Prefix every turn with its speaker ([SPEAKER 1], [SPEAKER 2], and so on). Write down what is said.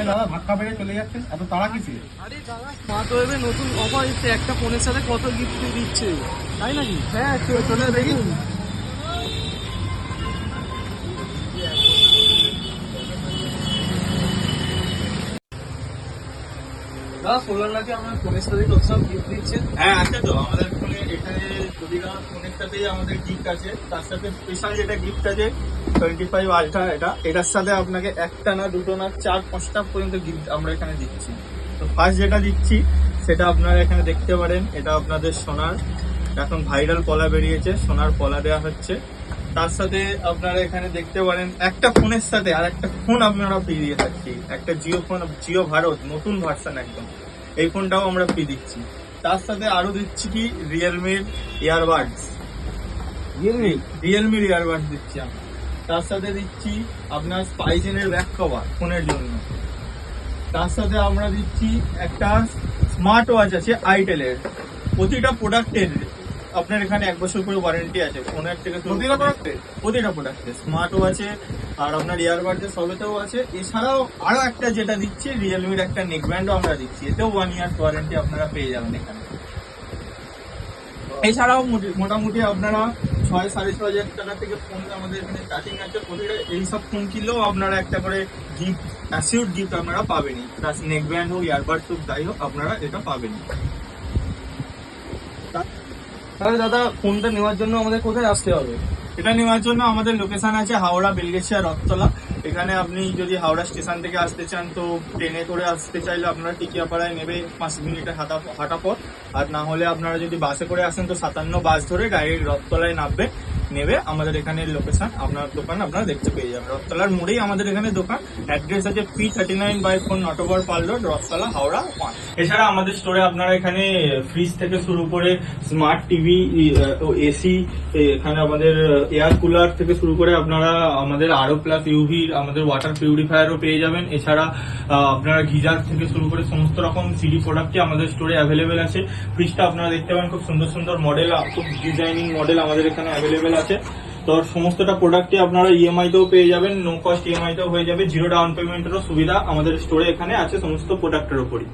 [SPEAKER 1] আরে দাদা ধাক্কা মেরে চলে যাচ্ছেন? এত তাড়া কিসে
[SPEAKER 2] আরে দাদা স্মার্ট ওয়েভে নতুন অফার এসছে একটা ফোনের সাথে কত গিফট দিচ্ছে। তাই নাকি? হ্যাঁ চলে দেখি দাদা শুনলাম নাকি আমার ফোনের সাথে কত সব গিফট দিচ্ছে?
[SPEAKER 3] হ্যাঁ আছে তো আমাদের সাথেই আমাদের গিফট আছে। তার সাথে স্পেশাল যেটা গিফট আছে টোয়েন্টি ফাইভ আলট্রা এটা। এটার সাথে আপনাকে একটা না, দুটো না, চার, পাঁচটা পর্যন্ত গিফট আমরা এখানে দিচ্ছি। তো ফার্স্ট যেটা দিচ্ছি, সেটা আপনারা এখানে দেখতে পারেন। এটা আপনাদের সোনার। এখন ভাইরাল পলা বেরিয়েছে। সোনার পলা দেওয়া হচ্ছে। তার সাথে আপনারা এখানে দেখতে পারেন, একটা ফোনের সাথে আর একটা ফোন আপনারা ফ্রি দিয়ে থাকছি। একটা জিও ফোন, জিও ভারত, নতুন ভার্সন একদম। এই ফোনটাও আমরা ফ্রি দিচ্ছি। তার সাথে আরও দিচ্ছি কি? রিয়েলমির ইয়ারবাডস
[SPEAKER 2] রিয়েলমি
[SPEAKER 3] রিয়েলমির ইয়ারবাডস দিচ্ছি আমরা তার সাথে দিচ্ছি আপনার স্পাইজেনের ব্যাক কভার ফোনের জন্য। তার সাথে আমরা দিচ্ছি একটা স্মার্ট ওয়াচ আছে আইটেলের প্রতিটা প্রোডাক্টের আপনার এখানে এক বছর করে ওয়ারেন্টি আছে। ফোনের থেকে
[SPEAKER 1] প্রতিটা প্রোডাক্টে
[SPEAKER 3] প্রতিটা প্রোডাক্টে স্মার্ট ওয়াচে আর আপনার ইয়ারবাডে সবেতেও আছে। এছাড়াও আরও একটা যেটা দিচ্ছি রিয়েলমির একটা নেক ব্যান্ডও আমরা দিচ্ছি। এতেও ওয়ান ইয়ার ওয়ারেন্টি আপনারা পেয়ে যাবেন এখানে। এছাড়াও মোটি- মোটামুটি আপনারা ছয় সাড়ে ছয় হাজার টাকা থেকে ফোন আমাদের এখানে স্টার্টিং আছে। প্রতিটা এইসব ফোন কিনলেও আপনারা একটা করে গিফট অ্যাসিউড গিফট আপনারা প্লাস নেক ব্যান্ড হোক ইয়ারবাড হোক, যাই হোক, আপনারা এটা পাবেনই।
[SPEAKER 2] তাহলে দাদা ফোনটা নেওয়ার জন্য আমাদের কোথায় আসতে হবে?
[SPEAKER 3] এটা নেওয়ার জন্য আমাদের লোকেশন আছে হাওড়া, বেলগেছিয়া, রথতলা। এখানে আপনি যদি হাওড়া স্টেশন থেকে আসতে চান, তো ট্রেনে করে আসতে চাইলে আপনারা টিকিয়াপাড়ায় নেবে পাঁচ মিনিটের হাঁটা হাঁটা পর আর না হলে আপনারা যদি বাসে করে আসেন, তো সাতান্ন বাস ধরে ডাইরেক্ট রথতলায় নামবে। নেবে, আমাদের এখানে লোকেশন আপনার দোকান আপনারা দেখতে পেয়ে যাবেন। রথতলার মোড়েই আমাদের এখানে দোকান। অ্যাড্রেস আছে P thirty nine by four Natabar Pal road Rathtala, Howrah one এছাড়া আমাদের স্টোরে আপনারা এখানে ফ্রিজ থেকে শুরু করে স্মার্ট টিভি এসি এখানে আমাদের এয়ার কুলার থেকে শুরু করে আপনারা আমাদের আরও প্লাস ইউভি আমাদের ওয়াটার পিউরিফায়ারও পেয়ে যাবেন। এছাড়া আপনারা গিজার থেকে শুরু করে সমস্ত রকম সিডি প্রোডাক্টই আমাদের স্টোরে অ্যাভেলেবেল আছে। ফ্রিজটা আপনারা দেখতে পাবেন, খুব সুন্দর সুন্দর মডেল খুব ডিজাইনিং মডেল আমাদের এখানে অ্যাভেলেবেল আছে। তো সমস্তটা প্রোডাক্টই আপনারা ইএমআই তেও পেয়ে যাবেন নো কস্ট ইএমআই তেও হয়ে যাবে জিরো ডাউন পেমেন্টেরও সুবিধা আমাদের স্টোরে এখানে আছে, সমস্ত প্রোডাক্টের উপরই।